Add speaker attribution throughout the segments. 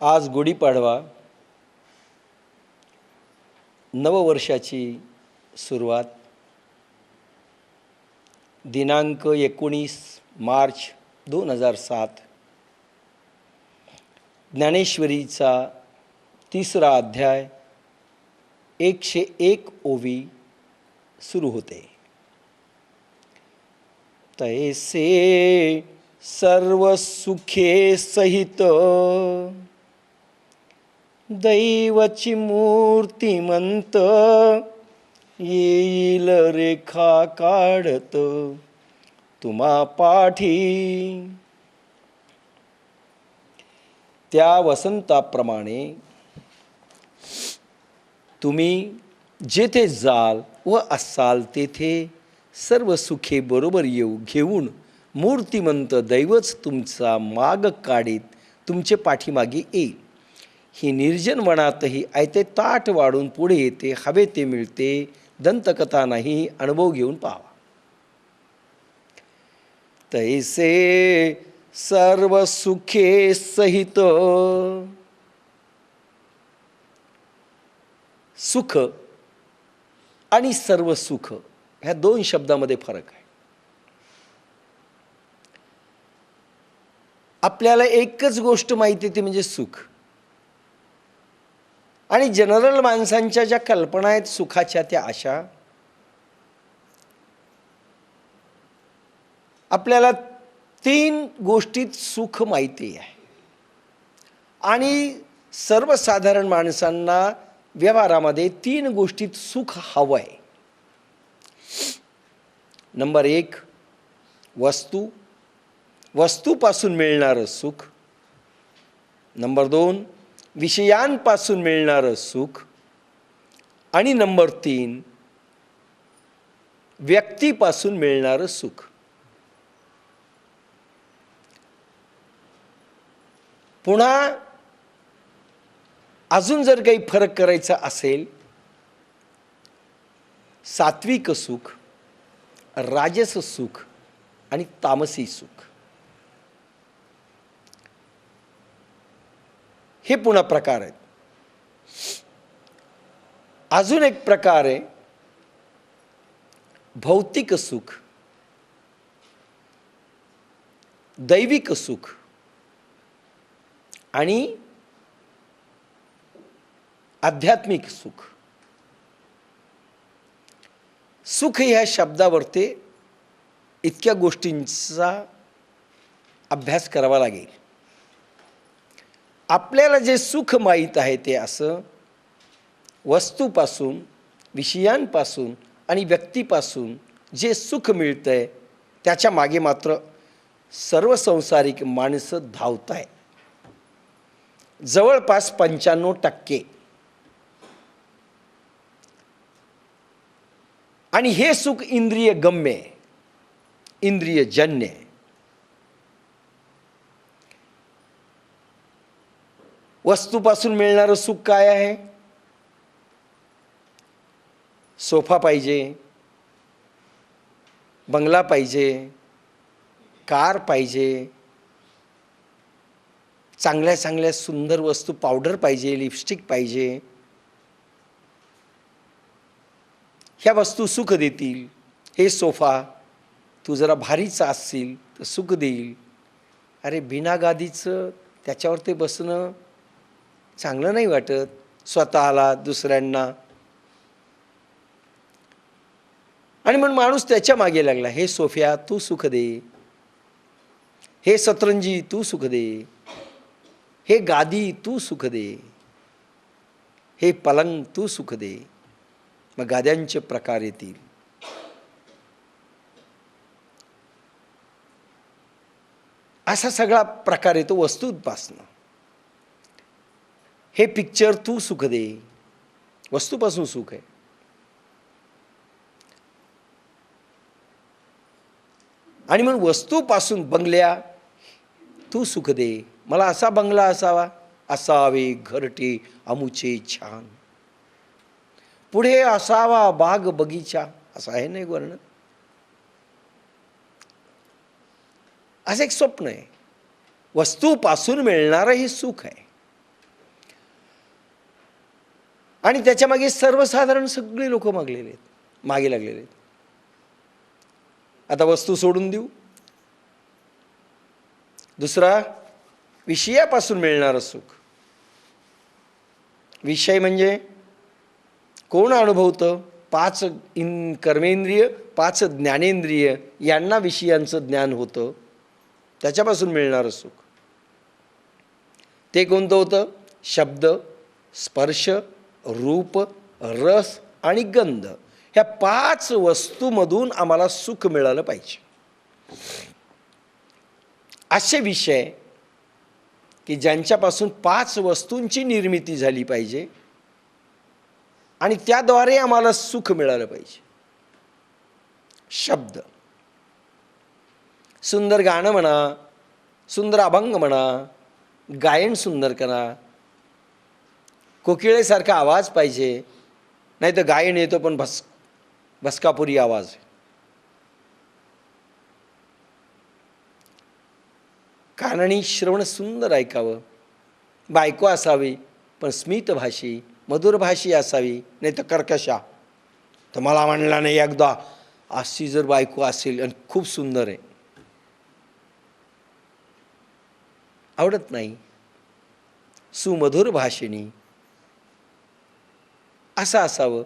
Speaker 1: आज गुढीपाडवा नववर्षाची सुरुवात. दिनांक एकोणीस मार्च दोन हजार सात. ज्ञानेश्वरीचा तिसरा अध्याय एकशे एक ओवी सुरू होते. तैसे सर्व सुखे सहित दैवची मूर्तिमंत येईल रेखा काढत तुम्हा पाठी. त्या वसंताप्रमाणे तुम्ही जेथे जाल व असाल तेथे सर्व सुखे बरोबर येऊ घेऊन मूर्तिमंत दैवच तुमचा माग काढीत तुमचे पाठीमागे येईल. ही निर्जन वनातही आयते ताट वाढून पुढे येते हवे ते मिळते दंतकथा नाही अनुभव घेऊन पाहावा तैसे सर्व सुखे सहित सुख आणि सर्व सुख ह्या दोन शब्दामध्ये फरक आहे. आपल्याला एकच गोष्ट माहिती ती म्हणजे सुख. आणि जनरल माणसांच्या ज्या कल्पना आहेत सुखाच्या त्या आशा आपल्याला तीन गोष्टीत सुख माहिती आहे. आणि सर्वसाधारण माणसांना व्यवहारामध्ये तीन गोष्टीत सुख हवं आहे नंबर एक वस्तू. वस्तूपासून मिळणारं सुख. नंबर दोन विषयांपासून मिळणारं सुख. आणि नंबर तीन व्यक्तीपासून मिळणारं सुख. पुन्हा अजून जर काही फरक करायचा असेल सात्विक सुख राजस सुख आणि तामसी सुख. हे पुन्हा प्रकार आहेत. अजून एक प्रकार आहे. भौतिक सुख दैविक सुख आणि आध्यात्मिक सुख. सुख ह्या शब्दावरती इतक्या गोष्टींचा अभ्यास करावा लागेल. आपल्याला जे सुख माहीत आहे ते असं वस्तूपासून विषयांपासून आणि व्यक्तीपासून जे सुख मिळतं आहे त्याच्यामागे मात्र सर्व संसारिक माणसं धावत आहे जवळपास पंच्याण्णव टक्के. आणि हे सुख इंद्रिय गम्य इंद्रियजन्य आहे वस्तूपासून मिळणारं सुख काय आहे? सोफा पाहिजे बंगला पाहिजे कार पाहिजे चांगल्या चांगल्या सुंदर वस्तू पावडर पाहिजे लिपस्टिक पाहिजे ह्या वस्तू सुख देतील. हे सोफा तू जरा भारीचा असशील तर सुख देईल. अरे बिना गादीचं त्याच्यावर ते बसणं चांगलं नाही वाटत. स्वतःला दुसऱ्यांना. आणि मग माणूस त्याच्यामागे लागला. हे सोफ्या तू सुख दे. हे सतरंजी तू सुख दे. हे गादी तू सुख दे. हे पलंग तू सुख दे. मग गाद्यांचे प्रकार येतील. असा सगळा प्रकार येतो वस्तूंपासनं. हे पिक्चर तू सुख दे. वस्तूपासून सुख आहे. आणि मग वस्तूपासून बंगल्या तू सुख दे. मला असा बंगला असावा. असावे घरटे अमुचे छान. पुढे असावा बाग बगीचा. असं आहे ना एक वर्णन? असं एक स्वप्न आहे. वस्तूपासून मिळणारं हे सुख आहे. आणि त्याच्यामागे सर्वसाधारण सगळी लोक मागलेले आहेत मागे लागलेले आहेत. आता वस्तू सोडून देऊ. दुसरा विषयापासून मिळणारं सुख. विषय म्हणजे कोण अनुभवतं पाच इन कर्मेंद्रिय पाच ज्ञानेंद्रिय यांना विषयांचं ज्ञान होतं त्याच्यापासून मिळणारं सुख. ते कोणतं होतं? शब्द स्पर्श रूप रस आणि गंध ह्या पाच वस्तूमधून आम्हाला सुख मिळालं पाहिजे. असे विषय की ज्यांच्यापासून पाच वस्तूंची निर्मिती झाली पाहिजे आणि त्याद्वारे आम्हाला सुख मिळालं पाहिजे. शब्द. सुंदर गाणं म्हणा सुंदर अभंग म्हणा गायन सुंदर करा कोकिळेसारखा आवाज पाहिजे. नाही तर गायन येतो पण भस भस्कापुरी आवाज. कानणी श्रवण सुंदर ऐकावं. बायको असावी पण स्मितभाषी मधुरभाषी असावी नाही तर कर्कशा. तर मला म्हणला नाही एकदा अशी जर बायको असेल आणि खूप सुंदर आहे. आवडत नाही. सुमधुर भाषिणी असं असावं.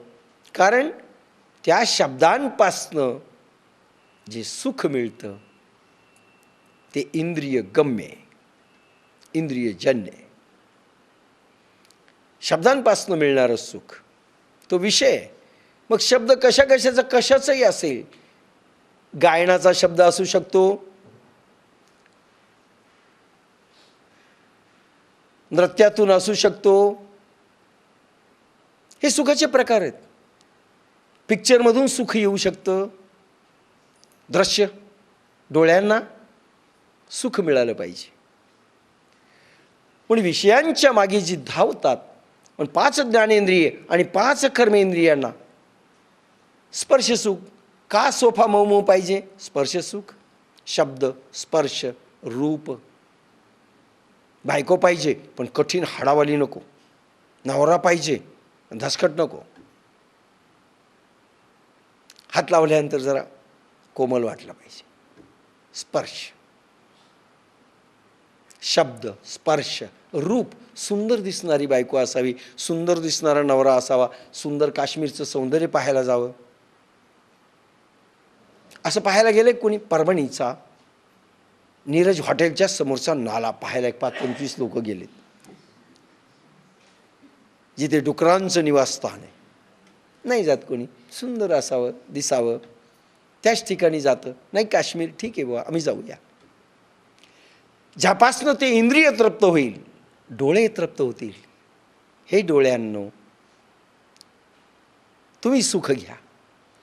Speaker 1: कारण त्या शब्दांपासनं जे सुख मिळतं ते इंद्रिय गम्य इंद्रियजन्य शब्दांपासनं मिळणारं सुख तो विषय. मग शब्द कशा कशाचा कशाचाही असेल गायनाचा शब्द असू शकतो. नृत्यातून असू शकतो. हे सुखाचे प्रकार आहेत. पिक्चरमधून सुख येऊ शकतं. दृश्य डोळ्यांना सुख मिळालं पाहिजे. पण विषयांच्या मागे जी धावतात पण पाच ज्ञानेंद्रिय आणि पाच कर्मेंद्रियांना स्पर्शसुख का सोफा मऊ मऊ पाहिजे? स्पर्शसुख शब्द स्पर्श रूप. बायको पाहिजे पण कठीण हाडावाली नको. नवरा पाहिजे धसकट नको. हात लावल्यानंतर जरा कोमल वाटला पाहिजे. स्पर्श. शब्द स्पर्श रूप सुंदर दिसणारी बायको असावी सुंदर दिसणारा नवरा असावा सुंदर काश्मीरचं सौंदर्य पाहायला जावं. असं पाहायला गेलं कोणी परभणीचा नीरज हॉटेलच्या समोरचा नाला पाहायला एक पाच पंचवीस लोक गेलेत. जिथे डुकरांचं निवासस्थान आहे. नाही जात कोणी. सुंदर असावं दिसावं. त्याच ठिकाणी जातं. नाही काश्मीर ठीक आहे बुवा आम्ही जाऊया. ज्यापासनं ते इंद्रिय तृप्त होईल डोळे तृप्त होतील. हे डोळ्यांनो तुम्ही सुख घ्या.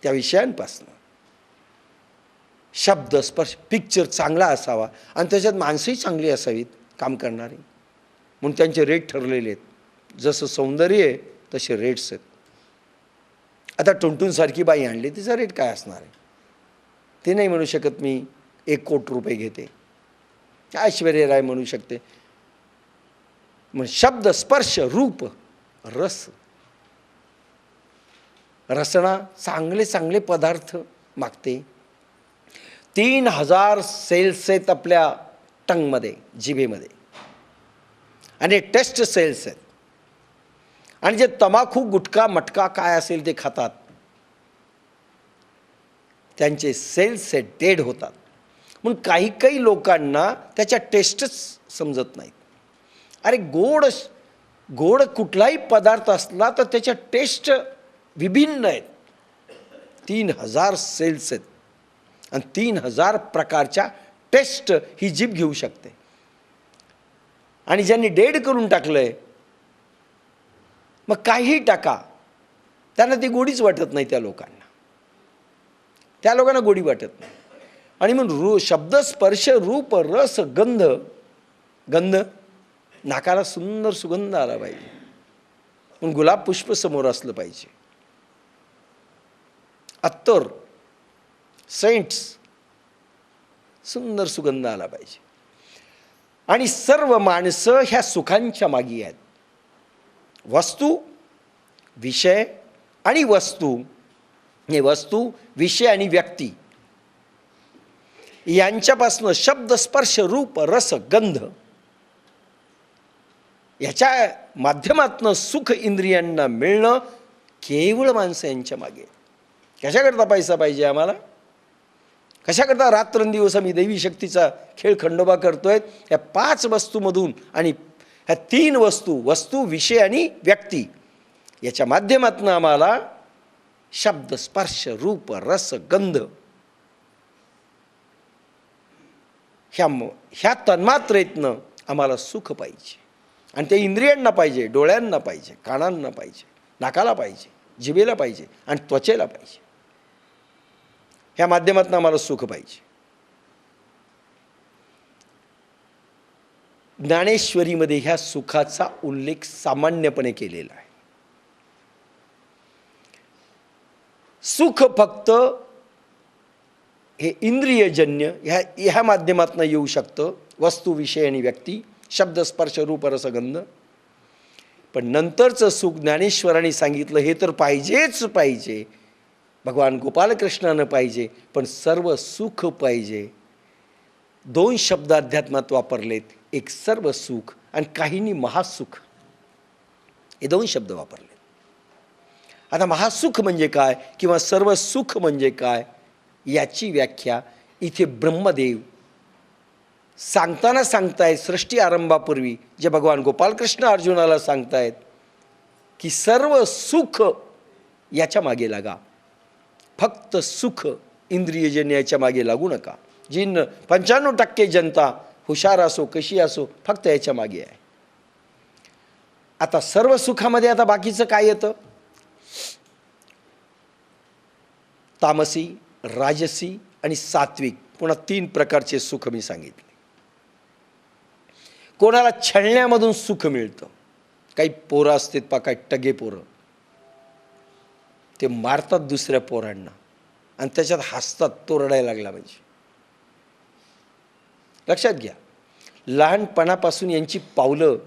Speaker 1: त्या विषयांपासनं. शब्द स्पर्श पिक्चर चांगला असावा. आणि त्याच्यात माणसंही चांगली असावीत काम करणारी. म्हणून त्यांचे रेट ठरलेले आहेत. जसं सौंदर्य आहे तसे रेट्स आहेत. आता टुनटुनसारखी बाई आणली तिचा रेट काय असणार आहे? ते नाही म्हणू शकत मी एक कोट रुपये घेते. ऐश्वर्या राय म्हणू शकते. मग शब्द स्पर्श रूप रस. रसना चांगले चांगले पदार्थ मागते. तीन हजार सेल्स आहेत आपल्या टंगमध्ये जिभेमध्ये. आणि टेस्ट सेल्स आहेत. आणि जे तमाखू गुटखा मटका काय असेल ते खातात त्यांचे सेल्स हे डेड होतात. म्हणून काही काही लोकांना त्याच्या टेस्टच समजत नाहीत. अरे गोड गोड कुठलाही पदार्थ असला तर त्याच्या टेस्ट विभिन्न आहेत. तीन हजार सेल्स आहेत. आणि तीन हजार प्रकारच्या टेस्ट ही जीभ घेऊ शकते. आणि ज्यांनी डेड करून टाकलं आहे मग काहीही टाका. त्यांना ती गोडीच वाटत नाही त्या लोकांना. त्या लोकांना गोडी वाटत नाही. आणि मग रू शब्द स्पर्श रूप रस गंध गंध नाकाला सुंदर सुगंध आला पाहिजे. पण गुलाब पुष्प समोर असलं पाहिजे. अत्तर सेंट्स सुंदर सुगंध आला पाहिजे. आणि सर्व माणसं ह्या सुखांच्या मागी आहेत. वस्तू विषय आणि वस्तू. हे वस्तू विषय आणि व्यक्ती. यांच्यापासनं शब्द स्पर्श रूप रस गंध. याच्या माध्यमातनं सुख इंद्रियांना मिळणं केवळ माणसं यांच्या मागे. कशाकरता पैसा पाहिजे आम्हाला? कशाकरता रात्रंदिवस आम्ही दैवी शक्तीचा खेळ खंडोबा करतोय? या पाच वस्तूमधून आणि ह्या तीन वस्तू वस्तू विषय आणि व्यक्ती. याच्या माध्यमातून आम्हाला शब्द स्पर्श रूप रस गंध ह्या म- ह्या तन्मात्रेतनं आम्हाला सुख पाहिजे. आणि ते इंद्रियांना पाहिजे डोळ्यांना पाहिजे कानांना पाहिजे नाकाला पाहिजे जिभेला पाहिजे आणि त्वचेला पाहिजे. ह्या माध्यमातून आम्हाला सुख पाहिजे. ज्ञानेश्वरीमध्ये ह्या सुखाचा उल्लेख सामान्यपणे केलेला आहे. सुख फक्त हे इंद्रियजन्य ह्या ह्या माध्यमातून येऊ शकतं वस्तू विषय आणि व्यक्ती शब्द स्पर्श रूप रसगंध. पण नंतरचं सुख ज्ञानेश्वरांनी सांगितलं हे तर पाहिजेच पाहिजे. भगवान गोपालकृष्णानं पाहिजे पण सर्व सुख पाहिजे. दोन शब्द अध्यात्मात वापरलेत एक सर्व सुख आणि काहींनी महासुख. हे दोन शब्द वापरले आता महासुख म्हणजे काय किंवा सर्व सुख म्हणजे काय याची व्याख्या इथे ब्रह्मदेव. सांगताना सांगतायत सृष्टी आरंभापूर्वी जे भगवान गोपालकृष्ण अर्जुनाला सांगतायत की सर्व सुख याच्या मागे लागा. फक्त सुख इंद्रियजन्य याच्या मागे लागू नका. जी न पंच्याण्णव टक्के जनता हुशार असो कशी असो फक्त याच्या मागे आहे. आता सर्व सुखामध्ये आता बाकीचं काय येतं? तामसी राजसी आणि सात्विक पुन्हा तीन प्रकारचे सुख मी सांगितले. कोणाला छळण्यामधून सुख मिळतं? काही पोरं असतात पा काही टगे पोरं. ते मारतात दुसऱ्या पोरांना आणि त्याच्यात हसतात तो रडायला लागला म्हणजे. लक्षात घ्या. लहानपणापासून यांची पावलं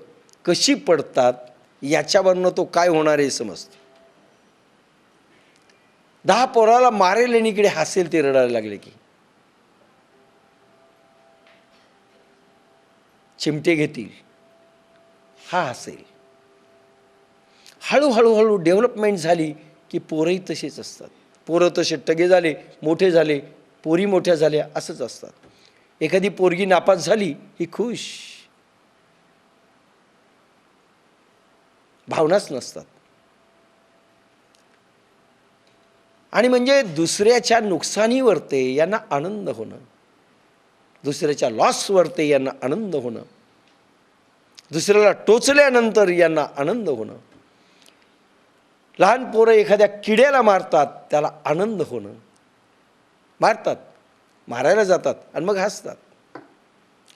Speaker 1: कशी पडतात याच्यावरनं तो काय होणार आहे समजतं. दहा पोराला मारेल आणि इकडे हसेल ते रडायला लागले की. चिमटे घेतील. हा हसेल. हळूहळू हळू डेव्हलपमेंट झाली की पोरंही तसेच असतात. पोरं तसे टगे झाले मोठे झाले पोरी मोठ्या झाल्या असंच असतात. एखादी पोरगी नापास झाली ही खुश. भावनाच नसतात. आणि म्हणजे दुसऱ्याच्या नुकसानीवरते यांना आनंद होणं. दुसऱ्याच्या लॉसवरते यांना आनंद होणं. दुसऱ्याला टोचल्यानंतर यांना आनंद होणं. लहान पोरं एखाद्या किड्याला मारतात त्याला आनंद होणं. मारतात. मारायला जातात आणि मग हसतात.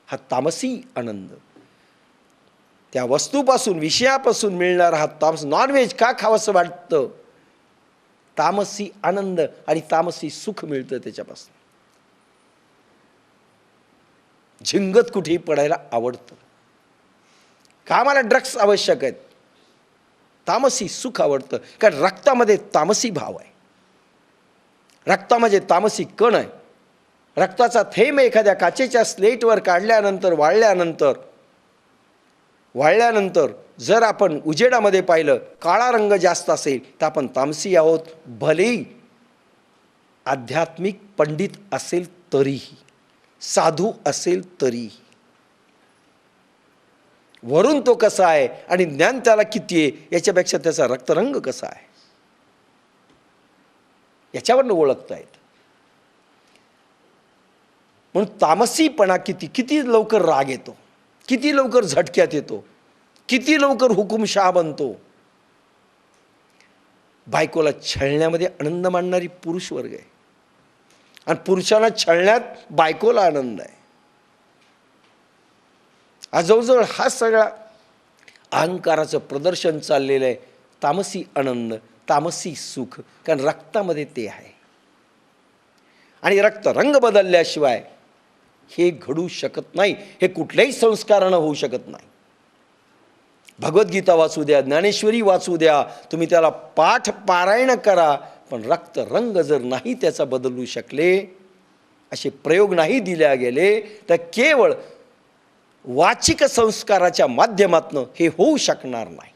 Speaker 1: हा तामसी आनंद. त्या वस्तूपासून विषयापासून मिळणारा हा तामस नॉनव्हेज का खावंसं वाटतं? तामसी आनंद आणि तामसी सुख मिळतं त्याच्यापासून. झिंगत कुठेही पडायला आवडतं. का मला ड्रग्स आवश्यक आहेत. तामसी सुख आवडतं. कारण रक्तामध्ये तामसी भाव आहे. रक्तामध्ये तामसी कण आहे. रक्ताचा थेंब एखाद्या काचेच्या स्लेटवर काढल्यानंतर वाळल्यानंतर वाळल्यानंतर जर आपण उजेडामध्ये पाहिलं काळा रंग जास्त असेल तर आपण तामसी आहोत भलेही आध्यात्मिक पंडित असेल तरीही साधू असेल तरीही. वरून तो कसा आहे आणि ज्ञान त्याला किती आहे याच्यापेक्षा त्याचा रक्तरंग कसा आहे? याच्यावरनं ओळखता येतं. म्हणून तामसीपणा किती किती लवकर राग येतो? किती लवकर झटक्यात येतो? किती लवकर हुकुमशहा बनतो? बायकोला छळण्यामध्ये आनंद मांडणारी पुरुष वर्ग आहे. आणि पुरुषांना छळण्यात बायकोला आनंद आहे. आज हा सगळा अहंकाराचं प्रदर्शन चाललेलं आहे. तामसी आनंद तामसी सुख कारण रक्तामध्ये ते आहे. आणि रक्त रंग बदलल्याशिवाय हे घडू शकत नाही हे कुठल्याही संस्कारानं होऊ शकत नाही. भगवद्गीता वाचू द्या ज्ञानेश्वरी वाचू द्या तुम्ही त्याला पाठ पारायण करा पण रक्त रंग जर नाही त्याचा बदलू शकले असे प्रयोग नाही दिल्या गेले तर केवळ वाचिक संस्काराच्या माध्यमातनं हे होऊ शकणार नाही.